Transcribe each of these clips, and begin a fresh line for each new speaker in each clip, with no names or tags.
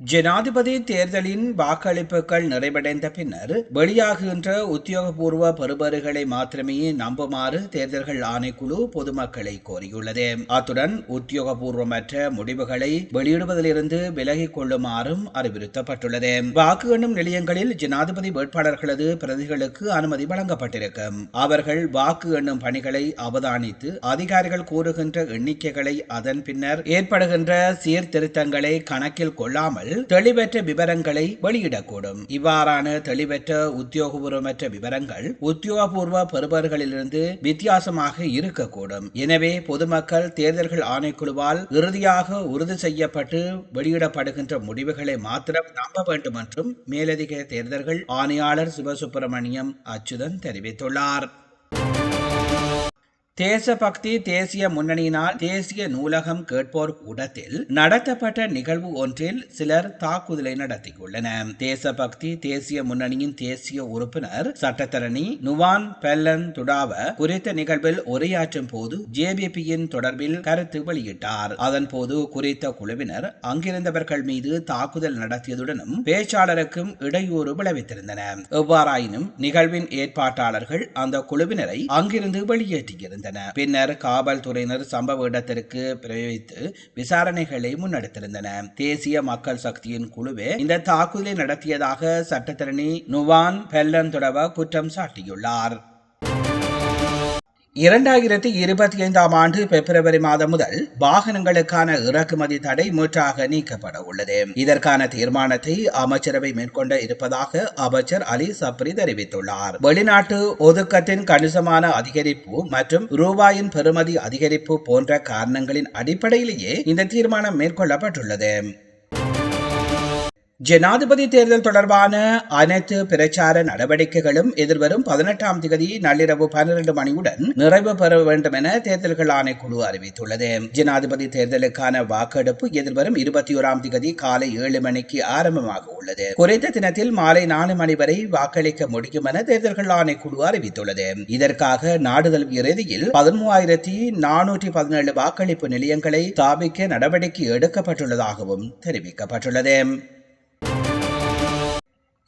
ஜனாதிபதி தேர்தலின் வாக்களிப்புகள் நிறைவடைந்த பின்னர் வெளியாகுகின்ற உத்தியோகபூர்வ பருபறுகளை மாத்திரமே நம்புமாறு தேர்தல்கள் ஆணைக்குழு பொதுமக்களை கோரியுள்ளது. அத்துடன் உத்தியோகபூர்வமற்ற முடிவுகளை வெளியிடுவதிலிருந்து விலகிக் கொள்ளுமாறும் அறிவுறுத்தப்பட்டுள்ளது. வாக்கு எண்ணும் நிலையங்களில் ஜனாதிபதி வேட்பாளர்களது பிரதிகளுக்கு அனுமதி வழங்கப்பட்டிருக்கும். அவர்கள் வாக்கு எண்ணும் பணிகளை அவதானித்து அதிகாரிகள் கூறுகின்ற எண்ணிக்கைகளை அதன் பின்னர் ஏற்படுகின்ற சீர்திருத்தங்களை கணக்கில் கொள்ளாமல் தெளிவற்ற விவரங்களை வெளியிடக்கூடும். இவ்வாறான தெளிவற்ற உத்தியோகபூர்வமற்ற விவரங்கள் உத்தியோகபூர்வ பெறுபர்களிலிருந்து வித்தியாசமாக இருக்கக்கூடும். எனவே பொதுமக்கள் தேர்தல்கள் ஆணைக்குழுவால் இறுதியாக உறுதி செய்யப்பட்டு வெளியிடப்படுகின்ற முடிவுகளை மாத்திரம் நம்ப வேண்டும் என்றும் மேலதிக தேர்தல்கள் ஆணையாளர் சிவசுப்பிரமணியம் அச்சுதன் தெரிவித்துள்ளார். தேசபக்தி தேசிய முன்னணியினால் தேசிய நூலகம் கேட்போர் கூடத்தில் நடத்தப்பட்ட நிகழ்வு ஒன்றில் சிலர் தாக்குதலை நடத்தியுள்ளனர். தேசபக்தி தேசிய முன்னணியின் தேசிய உறுப்பினர் சட்டத்தரணி நுவான் பெல்லன் துடாவ குறித்த நிகழ்வில் உரையாற்றும் போது ஜேபிபியின் தொடர்பில் கருத்து வெளியிட்டார். அதன் போது குறித்த குழுவினர் அங்கிருந்தவர்கள் மீது தாக்குதல் நடத்தியதுடனும் பேச்சாளருக்கும் இடையூறு விளைவித்திருந்தனர். எவ்வாறாயினும் நிகழ்வின் ஏற்பாட்டாளர்கள் அந்த குழுவினரை அங்கிருந்து வெளியேற்றியிருந்தனர். இருந்தன. பின்னர் காவல்துறையினர் சம்பவ இடத்திற்கு பிரயோகித்து விசாரணைகளை முன்னெடுத்திருந்தன. தேசிய மக்கள் சக்தியின் குழுவே இந்த தாக்குதலை நடத்தியதாக சட்டத்தரணி நுவான் பெல்லன் தொடவ குற்றம் சாட்டியுள்ளார். இரண்டாயிரத்தி இருபத்தி ஐந்தாம் ஆண்டு பிப்ரவரி மாதம் முதல் வாகனங்களுக்கான இறக்குமதி தடை முற்றாக நீக்கப்பட உள்ளது. இதற்கான தீர்மானத்தை அமைச்சரவை மேற்கொண்ட இருப்பதாக அமைச்சர் அலி சப்ரி தெரிவித்துள்ளார். வெளிநாட்டு ஒதுக்கத்தின் கணிசமான அதிகரிப்பு மற்றும் ரூபாயின் பெறுமதி அதிகரிப்பு போன்ற காரணங்களின் அடிப்படையிலேயே இந்த தீர்மானம் மேற்கொள்ளப்பட்டுள்ளது. ஜனாதிபதி தேர்தல் தொடர்பான அனைத்து பிரச்சார நடவடிக்கைகளும் எதிர்வரும் பதினெட்டாம் தேதி நள்ளிரவு பன்னிரண்டு மணியுடன் நிறைவு பெற வேண்டும் என தேர்தல்கள் ஆணைக்குழு அறிவித்துள்ளது. ஜனாதிபதி தேர்தலுக்கான வாக்கெடுப்பு எதிர்வரும் இருபத்தி ஓராம் தேதி காலை ஏழு மணிக்கு ஆரம்பமாக உள்ளது. குறைந்த தினத்தில் மாலை நாலு மணி வரை வாக்களிக்க முடியும் என தேர்தல்கள் ஆணைக்குழு அறிவித்துள்ளது. இதற்காக நாடு தழுவிய ரீதியில் பதிமூவாயிரத்தி நானூற்றி பதினேழு வாக்களிப்பு நிலையங்களை ஸ்தாபிக்க நடவடிக்கை எடுக்கப்பட்டுள்ளதாகவும் தெரிவிக்கப்பட்டுள்ளது.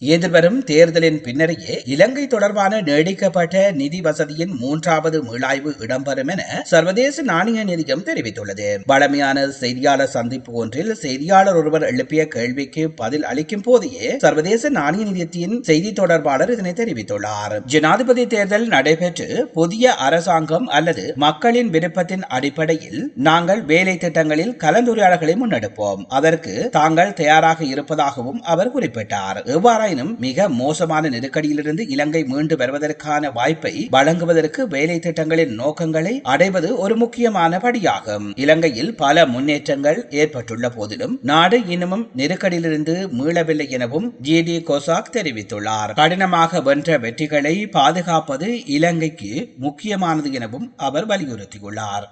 எதிர்வரும் தேர்தலின் பின்னரையே இலங்கை தொடர்பான நீடிக்கப்பட்ட நிதி வசதியின் மூன்றாவது மீளாய்வு இடம்பெறும் என சர்வதேச நாணய நிதியம் தெரிவித்துள்ளது. பழமையான செய்தியாளர் சந்திப்பு ஒன்றில் செய்தியாளர் ஒருவர் எழுப்பிய கேள்விக்கு பதில் அளிக்கும் போதே சர்வதேச நாணய நிதியத்தின் செய்தி தொடர்பாளர் இதனை தெரிவித்துள்ளார். ஜனாதிபதி தேர்தல் நடைபெற்று புதிய அரசாங்கம் அல்லது மக்களின் விருப்பத்தின் அடிப்படையில் நாங்கள் வேலை திட்டங்களில் கலந்துரையாடல்களை முன்னெடுப்போம். அதற்கு தாங்கள் தயாராக இருப்பதாகவும் அவர் குறிப்பிட்டார். எவ்வாறு எவ்வாறாயினும் மிக மோசமான நெருக்கடியிலிருந்து இலங்கை மீண்டு வருவதற்கான வாய்ப்பை வழங்குவதற்கு வேலை திட்டங்களின் நோக்கங்களை அடைவது ஒரு முக்கியமான படியாகும். இலங்கையில் பல முன்னேற்றங்கள் ஏற்பட்டுள்ள போதிலும் நாடு இன்னமும் நெருக்கடியிலிருந்து மீளவில்லை எனவும் ஜி. டி. கோசாக் தெரிவித்துள்ளார். கடினமாக வென்ற வெற்றிகளை பாதுகாப்பது இலங்கைக்கு முக்கியமானது எனவும் அவர் வலியுறுத்தியுள்ளார்.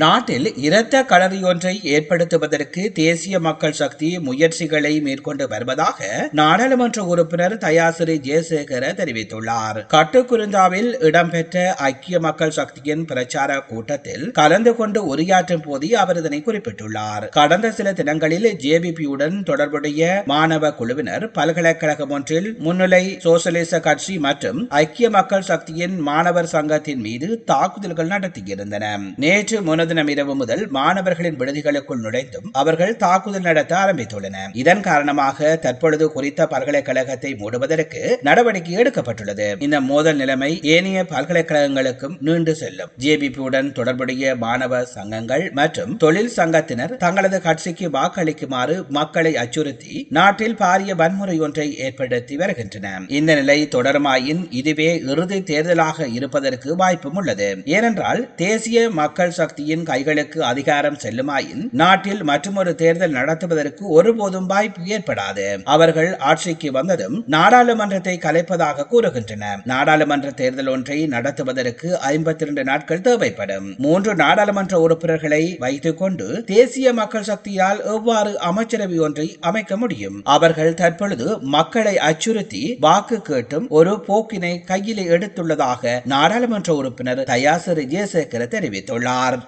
நாட்டில் இரத்த களறியொன்றை ஏற்படுத்துவதற்கு தேசிய மக்கள் சக்தி முயற்சிகளை மேற்கொண்டு வருவதாக நாடாளுமன்ற உறுப்பினர் தயாசிரி ஜெயசேகர தெரிவித்துள்ளார். கட்டுக்குருந்தாவில் இடம்பெற்ற ஐக்கிய மக்கள் சக்தியின் பிரச்சார கூட்டத்தில் கலந்து கொண்டு உரையாற்றும் போது அவர் இதனை குறிப்பிட்டுள்ளார். கடந்த சில தினங்களில் ஜேபிபியுடன் தொடர்புடைய மாணவ குழுவினர் பல்கலைக்கழகம் ஒன்றில் முன்னிலை சோசலிச கட்சி மற்றும் ஐக்கிய மக்கள் சக்தியின் மாணவர் சங்கத்தின் மீது தாக்குதல்கள் நடத்தியிருந்தன. நேற்று முன்தினம் இரவு முதல் மாணவர்களின் விடுதிகளுக்குள் நுழைந்தும் அவர்கள் தாக்குதல் நடத்த ஆரம்பித்துள்ளனர் இதன் காரணமாக தற்பொழுது குறித்த பல்கலைக்கழகத்தை மூடுவதற்கு நடவடிக்கை எடுக்கப்பட்டுள்ளது. இந்த மோதல் நிலைமை ஏனைய பல்கலைக்கழகங்களுக்கும் நீண்டு செல்லும். ஜேபிபியுடன் தொடர்புடைய மாணவ சங்கங்கள் மற்றும் தொழில் சங்கத்தினர் தங்களது கட்சிக்கு வாக்களிக்குமாறு மக்களை அச்சுறுத்தி நாட்டில் பாரிய வன்முறை ஒன்றை ஏற்படுத்தி வருகின்றன. இந்த நிலை தொடருமாயின் இதுவே இறுதி தேர்தலாக இருப்பதற்கு வாய்ப்பும் உள்ளது. ஏனென்றால் தேசிய மக்கள் சக்தியின் சக்தியின் கைகளுக்கு அதிகாரம் செல்லுமாயின் நாட்டில் மற்றொரு தேர்தல் நடத்துவதற்கு ஒருபோதும் வாய்ப்பு ஏற்படாது. அவர்கள் ஆட்சிக்கு வந்ததும் நாடாளுமன்றத்தை கலைப்பதாக கூறுகின்றனர் நாடாளுமன்ற தேர்தல் ஒன்றை நடத்துவதற்கு ஐம்பத்தி இரண்டு நாட்கள் தேவைப்படும். மூன்று நாடாளுமன்ற உறுப்பினர்களை வைத்துக் கொண்டு தேசிய மக்கள் சக்தியால் எவ்வாறு அமைச்சரவை ஒன்றை அமைக்க முடியும்? அவர்கள் தற்பொழுது மக்களை அச்சுறுத்தி வாக்கு கேட்டும் ஒரு போக்கினை கையிலே எடுத்துள்ளதாக நாடாளுமன்ற உறுப்பினர் தயாசிரி ஜெயசேகர தெரிவித்துள்ளார்.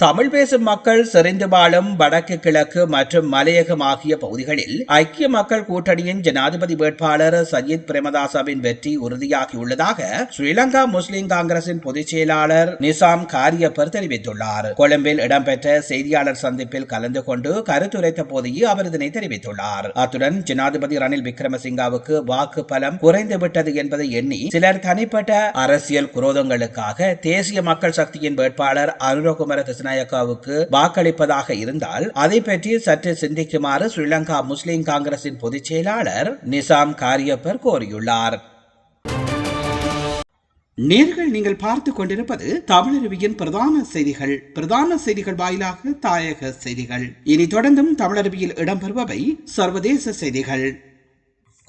தமிழ் பேசும் மக்கள் செறிந்து வாழும் வடக்கு கிழக்கு மற்றும் மலையகம் ஆகிய பகுதிகளில் ஐக்கிய மக்கள் கூட்டணியின் ஜனாதிபதி வேட்பாளர் சஜித் பிரேமதாசவின் வெற்றி உறுதியாகியுள்ளதாக ஸ்ரீலங்கா முஸ்லிம் காங்கிரசின் பொதுச் செயலாளர் நிசாம் காரியப்பர் தெரிவித்துள்ளார். கொழும்பில் இடம்பெற்ற செய்தியாளர் சந்திப்பில் கலந்து கொண்டு கருத்துரைத்த போதையே அவர் இதனை தெரிவித்துள்ளார். அத்துடன் ஜனாதிபதி ரணில் விக்ரமசிங்காவுக்கு வாக்கு பலம் குறைந்துவிட்டது என்பதை எண்ணி சிலர் தனிப்பட்ட அரசியல் குரோதங்களுக்காக தேசிய மக்கள் சக்தியின் வேட்பாளர் அனுரகுமர திசநாயக்காவுக்கு வாக்களிப்பதாக இருந்தால் அதை பற்றி சற்று சிந்திக்குமாறு ஸ்ரீலங்கா முஸ்லிம் காங்கிரசின் பொதுச் செயலாளர் நிசாம் காரியப்பர் கோரியுள்ளார். நேர்கள் நீங்கள் பார்த்துக் கொண்டிருப்பது தமிழருவியின் பிரதான செய்திகள். பிரதான செய்திகள் வாயிலாக தாயக செய்திகள். இனி தொடர்ந்தும் தமிழருவியில் இடம்பெறுபவை சர்வதேச செய்திகள்.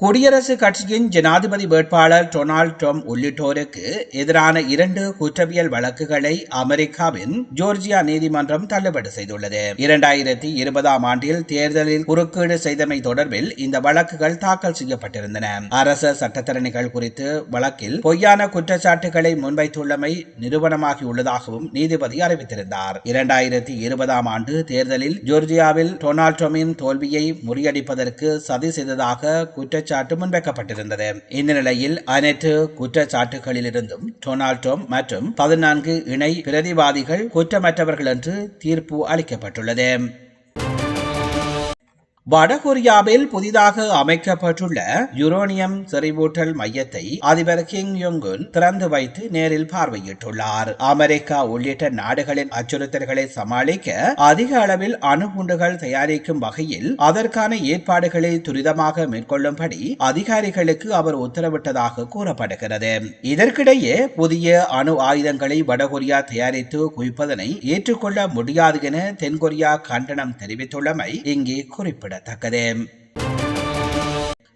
குடியரசுக் கட்சியின் ஜனாதிபதி வேட்பாளர் டொனால்ட் ட்ரம்ப் உள்ளிட்டோருக்கு எதிரான இரண்டு குற்றவியல் வழக்குகளை அமெரிக்காவின் ஜோர்ஜியா நீதிமன்றம் தள்ளுபடி செய்துள்ளது. இரண்டாயிரத்தி இருபதாம் ஆண்டில் தேர்தலில் குறுக்கீடு செய்தமை தொடர்பில் இந்த வழக்குகள் தாக்கல் செய்யப்பட்டிருந்தன. அரச சட்டத்தரணிகள் குறித்து வழக்கில் பொய்யான குற்றச்சாட்டுகளை முன்வைத்துள்ளமை நிரூபணமாகியுள்ளதாகவும் நீதிபதி அறிவித்திருந்தார். இரண்டாயிரத்தி இருபதாம் ஆண்டு தேர்தலில் ஜோர்ஜியாவில் டொனால்ட் ட்ரம்பின் தோல்வியை முறியடிப்பதற்கு சதி செய்ததாக குற்றச்சாட்டு முன்வைக்கப்பட்டிருந்தது. இந்த நிலையில் அனைத்து குற்றச்சாட்டுகளிலிருந்தும் டொனால்ட் மற்றும் பதினான்கு இணை பிரதிவாதிகள் குற்றமற்றவர்கள் என்று தீர்ப்பு அளிக்கப்பட்டுள்ளது. வடகொரியாவில் புதிதாக அமைக்கப்பட்டுள்ள யுரோனியம் செறிவூட்டல் மையத்தை அதிபர் கிங் யோங்குன் திறந்து வைத்து நேரில் பார்வையிட்டுள்ளார். அமெரிக்கா உள்ளிட்ட நாடுகளின் அச்சுறுத்தல்களை சமாளிக்க அதிக அளவில் அணுகுண்டுகள் தயாரிக்கும் வகையில் அதற்கான ஏற்பாடுகளை துரிதமாக மேற்கொள்ளும்படி அதிகாரிகளுக்கு அவர் உத்தரவிட்டதாக கூறப்படுகிறது. இதற்கிடையே புதிய அணு ஆயுதங்களை வடகொரியா தயாரித்து குவிப்பதனை ஏற்றுக்கொள்ள முடியாது என தென்கொரியா கண்டனம் தெரிவித்துள்ளமை இங்கே குறிப்பிட குறிப்பிடத்தக்கது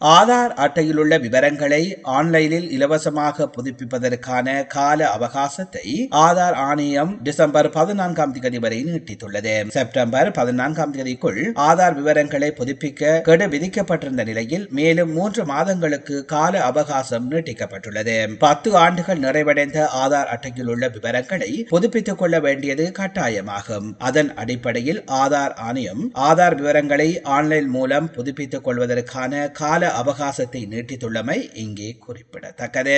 ஆதார் அட்டையில் உள்ள விவரங்களை ஆன்லைனில் இலவசமாக புதுப்பிப்பதற்கான கால அவகாசத்தை ஆதார் ஆணையம் டிசம்பர் பதினான்காம் தேதி வரை நீட்டித்துள்ளது. செப்டம்பர் பதினான்காம் தேதிக்குள் ஆதார் விவரங்களை புதுப்பிக்க கெடு விதிக்கப்பட்டிருந்த நிலையில் மேலும் மூன்று மாதங்களுக்கு கால அவகாசம் நீட்டிக்கப்பட்டுள்ளது. பத்து ஆண்டுகள் நிறைவடைந்த ஆதார் அட்டையில் உள்ள விவரங்களை புதுப்பித்துக் கொள்ள வேண்டியது கட்டாயமாகும். அதன் அடிப்படையில் ஆதார் ஆணையம் ஆதார் விவரங்களை ஆன்லைன் மூலம் புதுப்பித்துக் கொள்வதற்கான கால அவகாசத்தை நீட்டித்துள்ளமை இங்கே குறிப்பிடத்தக்கது.